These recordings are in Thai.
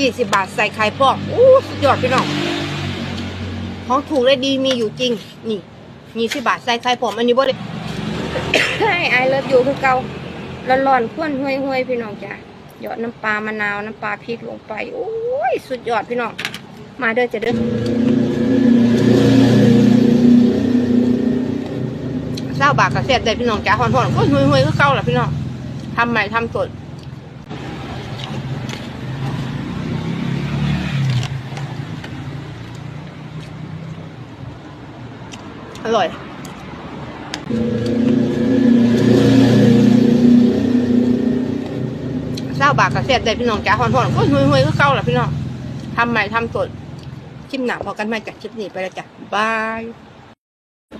ยี่สิบบาทใส่ไข่พอกอู้สุดยอดพี่น้องของถูกและดีมีอยู่จริง นี่ยี่สิบบาทใส่ไข่พอกอันนี้บ่ได้ให้ไอเลิฟอยู่คือเก่าร้อนๆข้นห้วยห้วยๆพี่น้องจ้ะหยอดน้ำปลามะนาวน้ำปลาพริกลงไปโอ้ยสุดยอดพี่น้องมาเด้อจะเด้อเศร้าบากระเสียดได้พี่น้องจ้ะหอนๆก็ห้วยห้วยๆคือเก่าแหละพี่น้องทำใหม่ทำสด อร่อย เศร้าบาทกระเสียดได้พี่น้องจ้าหอนๆก็ห่วยๆก็เก่าแหละพี่น้องทำใหม่ทำสดชิมหนาพอกันใหม่จากคลิปนี้ไปแล้วจ้ะบาย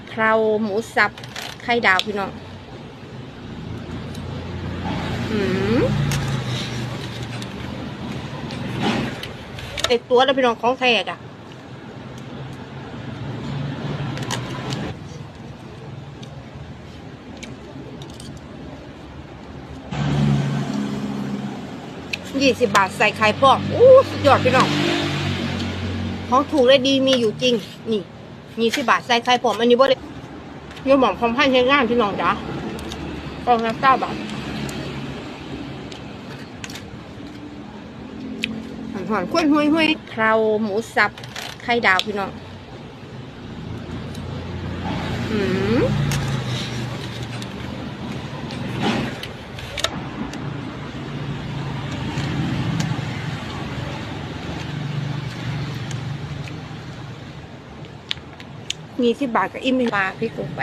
เพราหมูสับ ไข่ดาวพี่น้องอืมเอตัวแล้วพี่น้องของแท้จ้ะ ยี่สิบบาทใส่ไข่พอกอู้สุดยอดพี่น้องของถูกและดีมีอยู่จริง นี่ยี่สิบบาทใส่ไข่พอกอันนี้บ่ได้โยมบอกพร้อมพันใช้งานพี่น้องจ้ะกองละเก้าบาทหอนๆข้วนห้วยห้วยๆเคราหมูสับไข่ดาวพี่น้องอืม มีสิบบาทกับอิ่มปลาพริกลงไป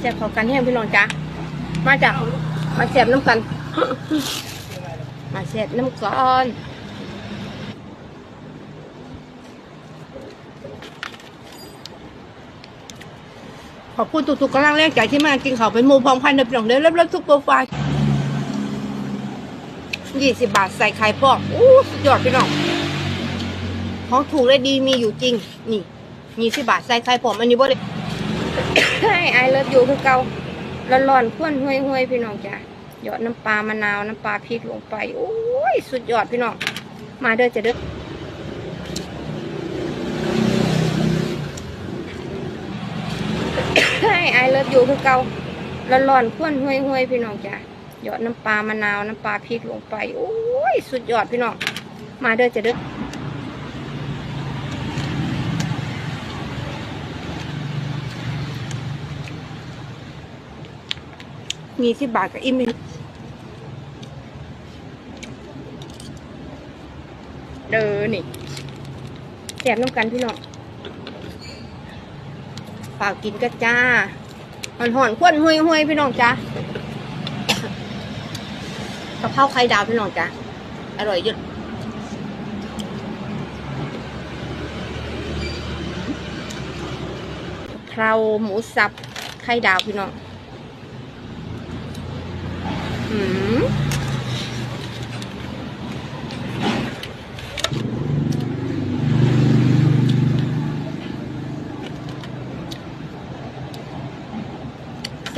แซ่บพอกันแห้งพี่น้องจ้ามาจากมาแซ่บน้ำกัน มาแซ่บน้ำก่อนขอบคุณทุกๆกำลังแรกใจที่มากินข้าวเป็นหมูพองพันในพี่องเด้อเริ่มๆทุกโปรไฟล์ยี่สิบบาทใส่ไข่พอกอู้สุดยอดพี่น้องของถูกและดีมีอยู่จริง นี่ ยี่สิบบาทใส่ไข่ผมอันนี้บ่ได้ให้ไอเลิฟอยู่คือเก่าร้อนๆข้นห้วยห้วยๆพี่น้องจ้ะหยอดน้ำปลามะนาวน้ำปลาพริกลงไปโอ้ยสุดยอดพี่น้องมาเด้อจะเด้อให้ไอเลิฟอยู่คือเก่าร้อนๆข้นห้วยห้วยๆพี่น้องจ้ะหยอดน้ำปลามะนาวน้ำปลาพริกลงไปโอ้ยสุดยอดพี่น้องมาเด้อจะเด้อ มีสิบบาทกับอิ่มเลยเด้อนี่แสบน้ำกันพี่น้องฝากกินก็จ้าหอนหอนควนห้วยห้วยพี่น้องจ้ากะเพราไข่ดาวพี่น้องจ้าอร่อยเยอะเพราหมูสับไข่ดาวพี่น้อง เสี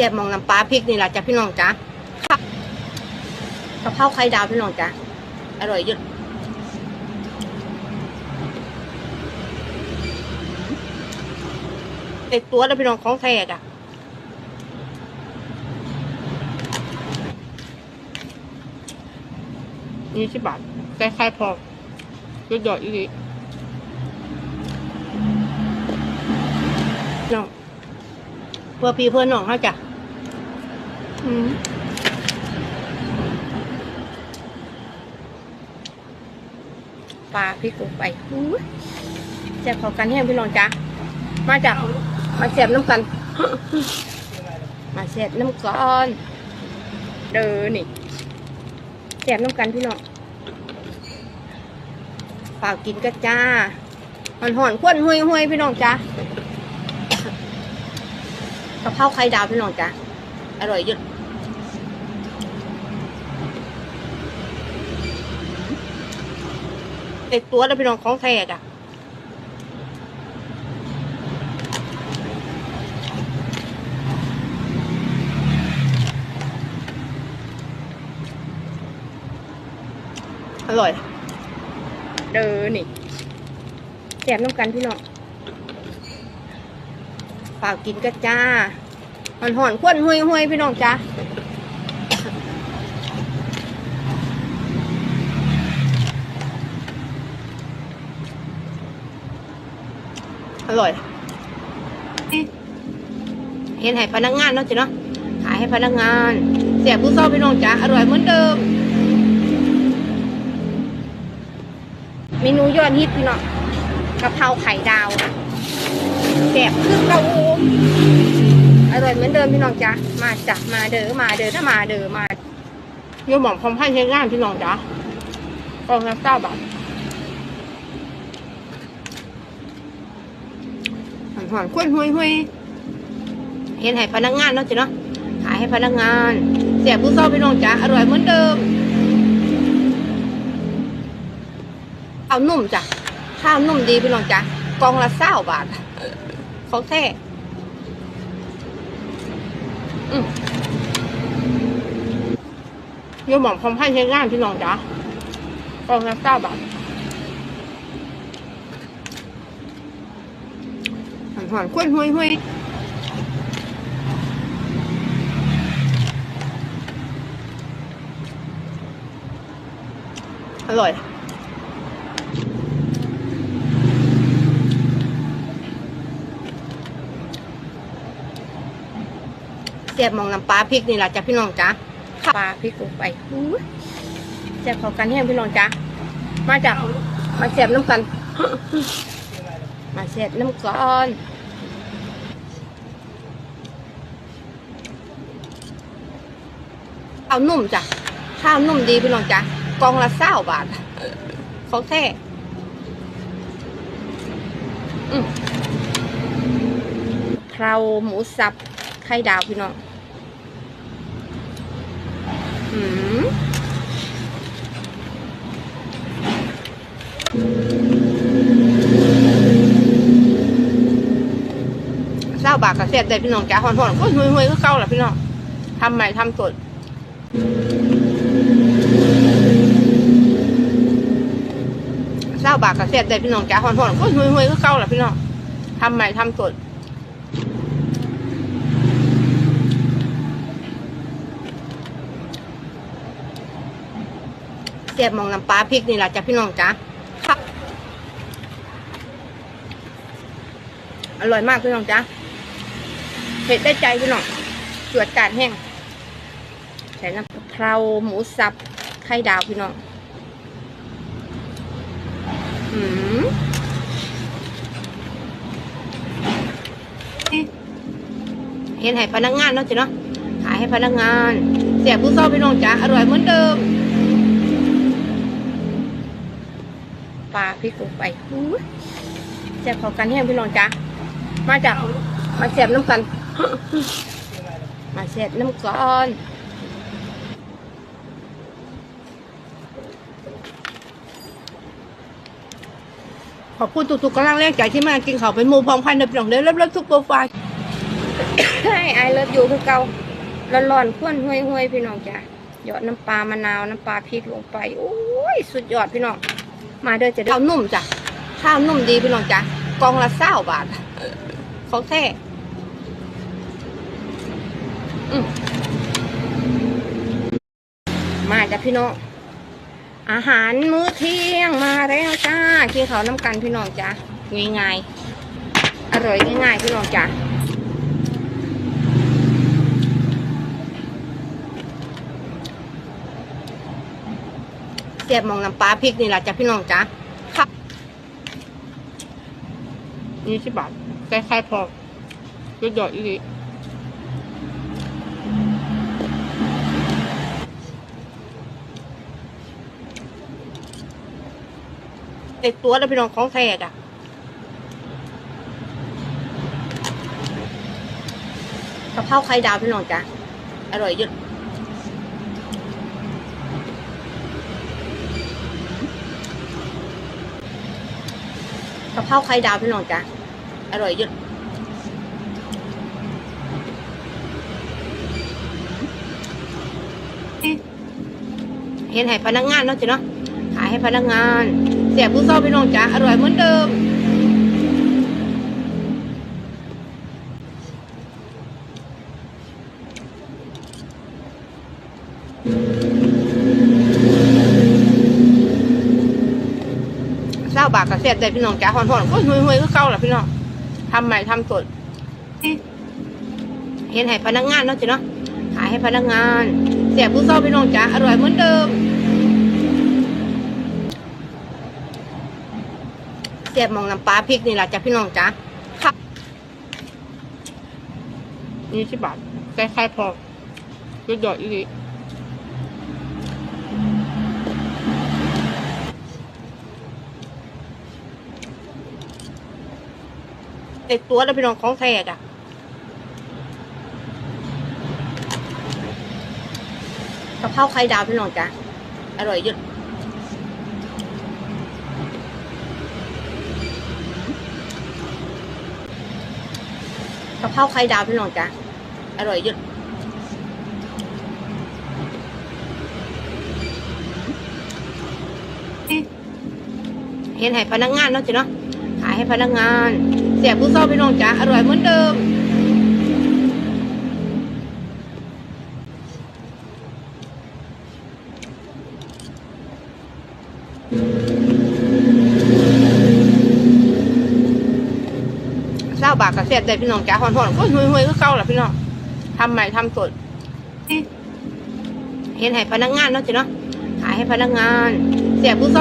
ยบมองน้ำปลาพริกนี่แหละจ้ะพี่น้องจ้ะกะเพราไข่ดาวพี่น้องจ้ะอร่อยเยอะเอกตัวแล้วพี่น้องของแท้จ้ะ ยี่สิบบาทใกล้ๆพอก็หยอดอีกทีน้องเพื่อพี่เพื่อนน้องเขาจ้ะอืมปลาพริกลงไปอู้ยแซ่บพอกันแห้งพี่น้องจ้ะมาจากมาแซ่บน้ำกัน มาแซ่บน้ำก่อน เด้อนี่ แสบน้ำกันพี่น้องฝากกินก็จ้าหอนหอนขวนห้วยห้วยพี่น้องจ้ากะเพราไข่ดาวพี่น้องจ้าอร่อยยุดเอกตัวแล้วพี่น้องของแท้จ้ะ อร่อย เด้อนี่แซ่บน้ำกันพี่น้องฝากกินกันจ้าหอนหอนๆควนห้วยห้วยพี่น้องจ้าอร่อยเห็นให้พนักงานเนาะจ้ะเนาะขายให้พนักงานเสียบผู้ซ่อพี่น้องจ้าอร่อยเหมือนเดิม เมนูยอดฮิตพี่น้องกะเพราไข่ดาวแสบคือเกาอร่อยเหมือนเดิมพี่น้องจ้ามาจ้ะมาเด้อมาเด้อถ้ามาเด้อมาโยมบอกพร้อมพันใช้งานพี่น้องจ้ากองละเก้าบาทหอนๆควนห้วยห้วยเห็นให้พนักงานเนาะจ้ะเนาะขายให้พนักงานเสียบผู้ซ่อพี่น้องจ้าอร่อยเหมือนเดิม ข้าวนุ่มจ้ะข้าวนุ่มดีพี่น้องจ้ะกองละเศร้าบาทเขาแท้อืมโยมอกพร้อมพันใช้งานพี่น้องจ้ะกองละเศร้าบาทหอนๆควนห้วยห้วยอร่อย เสียบหมองน้ำปลาพริกนี่แหละจ้ะพี่น้องจ้ะปลาพริกลงไปอู้ยเสียบเข้ากันแห้งพี่น้องจ้ะมาจากมาเสียบน้ำกัน มาเสียบน้ำก่อนข้าวนุ่มจ้ะข้าวนุ่มดีพี่น้องจ้ะกองละเศร้าบาทเขาแท้อืมเคราหมูสับไข่ดาวพี่น้องอืม เศร้าบากกระเสียดได้พี่น้องจ้าหอนหอนๆก็ห่วยห่วยๆก็เก่าแหละพี่น้องทำใหม่ทำสดเศร้าบากกระเสียดได้พี่น้องจ้าหอนหอนๆก็ห่วยห่วยๆก็เก่าแหละพี่น้องทำใหม่ทำสด เสียบหมองน้ำปลาพริกนี่แหละจ้ะพี่น้องจ้ะครับอร่อยมากพี่น้องจ้ะเผ็ดได้ใจพี่น้องจวดจานแห้งใส่น้ำกะเพราหมูสับไข่ดาวพี่น้องอืมเห็นให้พนักงานเนาะจ้ะเนาะขายให้พนักงานเสียบผู้ซ่อพี่น้องจ้ะอร่อยเหมือนเดิม ปลาพริกลงไปแซ่บเขากันแห้งพี่น้องจ้ามาจากมาแซ่บน้ำกัน มาแซ่บน้ำก่อนขอบคุณทุกๆกำลังแรงใจที่มากินข้าวเป็นหมูพองพันในพี่น้องเด้อเริ่มๆทุกโปรไฟล์ให้ไอเลิฟอยู่คือเก่าร้อนๆข้นห้วยๆพี่น้องจ้าหยอดน้ำปลามะนาวน้ำปลาพริกลงไปโอ้ยสุดยอดพี่น้อง มาเด้อจะข้าวนุ่มจ้ะข้าวนุ่มดีพี่น้องจ้ะกองละเศร้าบาทเขาแท้มมาจ้ะพี่น้องอาหารมื้อเที่ยงมาแล้วจ้ากินข้าวน้ำกันพี่น้องจ้ะง่ายๆอร่อยง่ายๆพี่น้องจ้ะ เสียบหมองน้ำปลาพริกนี่แหละจ้ะพี่น้องจ้ะครับนี่สิบบาทใกล้ๆพอก็หยอดอีกไอตัวแล้วพี่น้องของแท้อะกะเพราไข่ดาวพี่น้องจ้ะอร่อยเยอ ข้าวไข่ดาวพี่น้องจ้ะอร่อยเยอะเห็นให้พนักงานเนาะจ้ะเนาะขายให้พนักงานเสียบผู้เศร้าพี่น้องจ๋าอร่อยเหมือนเดิม เศร้าบากกระเสียบได้พี่น้องจ๋าหอนๆก็ห่วยๆก็เก่าแหละพี่น้องทำใหม่ทำสดเห็นให้พนักงานเนาะจ้ะเนาะขายให้พนักงานเสียบผู้เศร้าพี่น้องจ๋าอร่อยเหมือนเดิมเสียบหมองน้ำปลาพริกนี่แหละจ้ะพี่น้องจ๋าครับนี่สิบบาทใกล้ๆพอสุดยอดอีก ไอตัวแล้วพี่น้องของแท้จ้ะกะเพราไข่ดาวพี่น้องจ้ะอร่อยเยอะกะเพราไข่ดาวพี่น้องจ้ะอร่อยเยอะเห็นให้พนักงานเนาะจ้ะเนาะขายให้พนักงาน สียบผู้เศร้าพี่น้องจ้ะอร่อยเหมือนเดิมเศร้าบากกระเสียบได้พี่น้องจ้าหอนๆก็ห่วยๆก็เก่าแหละพี่น้องทำใหม่ทำสดเห็นให้พนักงานเนาะจ้ะเนาะขายให้พนักงาน เสียบผู้เศร้า